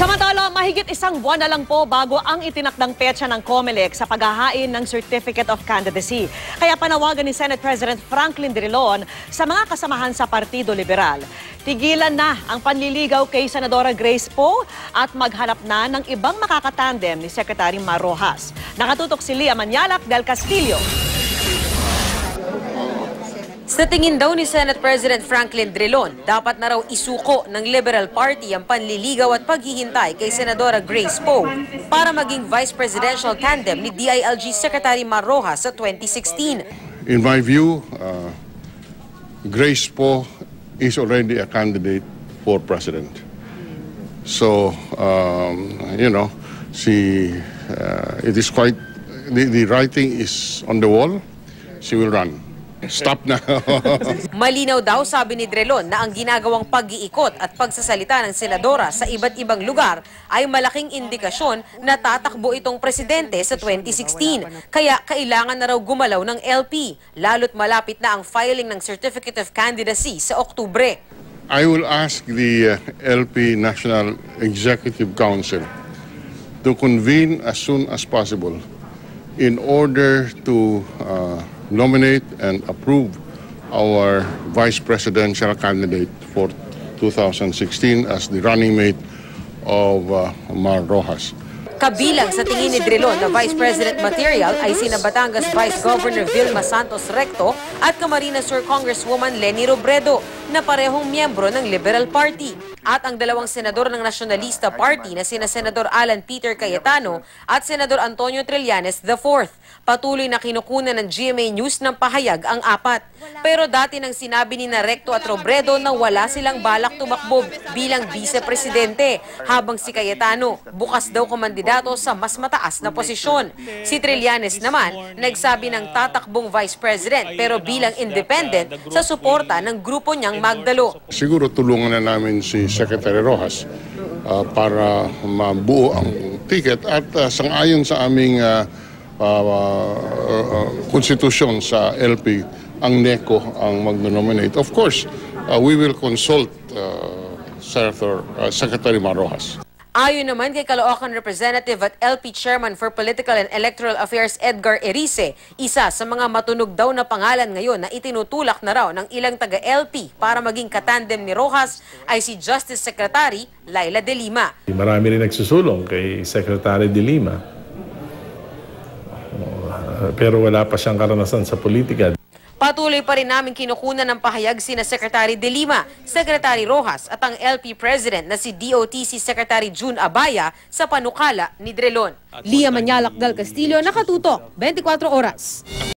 Samantala, mahigit isang buwan na lang po bago ang itinakdang petsa ng COMELEC sa paghahain ng Certificate of Candidacy. Kaya panawagan ni Senate President Franklin Drilon sa mga kasamahan sa Partido Liberal. Tigilan na ang panliligaw kay Senadora Grace Poe at maghanap na ng ibang makakatandem ni Secretary Mar Rojas. Nakatutok si Lia Manyalak del Castillo. Sa tingin daw ni Senate President Franklin Drilon, dapat na raw isuko ng Liberal Party ang panliligaw at paghihintay kay Senadora Grace Poe para maging vice presidential tandem ni DILG Secretary Mar Rojas sa 2016. In my view, uh, Grace Poe is already a candidate for president. So, um, you know, she, uh, it is quite, the, the writing is on the wall. She will run. Stop na. Malinaw daw sabi ni Drilon na ang ginagawang pag-iikot at pagsasalita ng senadora sa iba't ibang lugar ay malaking indikasyon na tatakbo itong presidente sa 2016. Kaya kailangan na raw gumalaw ng LP, lalo't malapit na ang filing ng Certificate of Candidacy sa Oktubre. I will ask the uh, LP National Executive Council to convene as soon as possible in order to uh, nominate and approve our vice presidential candidate for 2016 as the running mate of uh, Mar Rojas. Kabilang sa tingin ni Drilon na Vice President material ay sina Batangas Vice Governor Vilma Santos Recto at Camarines Sur Congresswoman Leni Robredo na parehong miyembro ng Liberal Party. At ang dalawang senador ng Nationalista Party na sina Senador Alan Peter Cayetano at Senador Antonio Trillanes IV. Patuloy na kinukunan ng GMA News ng pahayag ang apat. Pero dati nang sinabi ni Recto at Robredo na wala silang balak tumakbo bilang vice-presidente habang si Cayetano bukas daw kumandidato sa mas mataas na posisyon. Si Trillanes naman nagsabi ng tatakbong vice president pero bilang independent sa suporta ng grupo niyang Magdalo. Siguro tulungan na namin si Secretary Rojas uh, para mabuo ang ticket at uh, sangayon sa aming uh, uh, uh, konstitusyon sa LP, ang NECO ang mag-nominate. Of course, uh, we will consult uh, Senator, uh, Secretary Marojas. Ayon naman kay Caloocan Representative at LP Chairman for Political and Electoral Affairs Edgar Erice, isa sa mga matunog daw na pangalan ngayon na itinutulak na raw ng ilang taga-LP para maging katandem ni Rojas ay si Justice Secretary Laila De Lima. Marami rin nagsusulong kay Secretary De Lima. Pero wala pa siyang karanasan sa politika. Patuloy pa rin namin kinukunan ng pahayag sina Secretary De Lima, Secretary Rojas at ang LP President na si DOTC Secretary June Abaya sa panukala ni Drelon. Lia Manyalak del Castillo, nakatutok, 24 oras.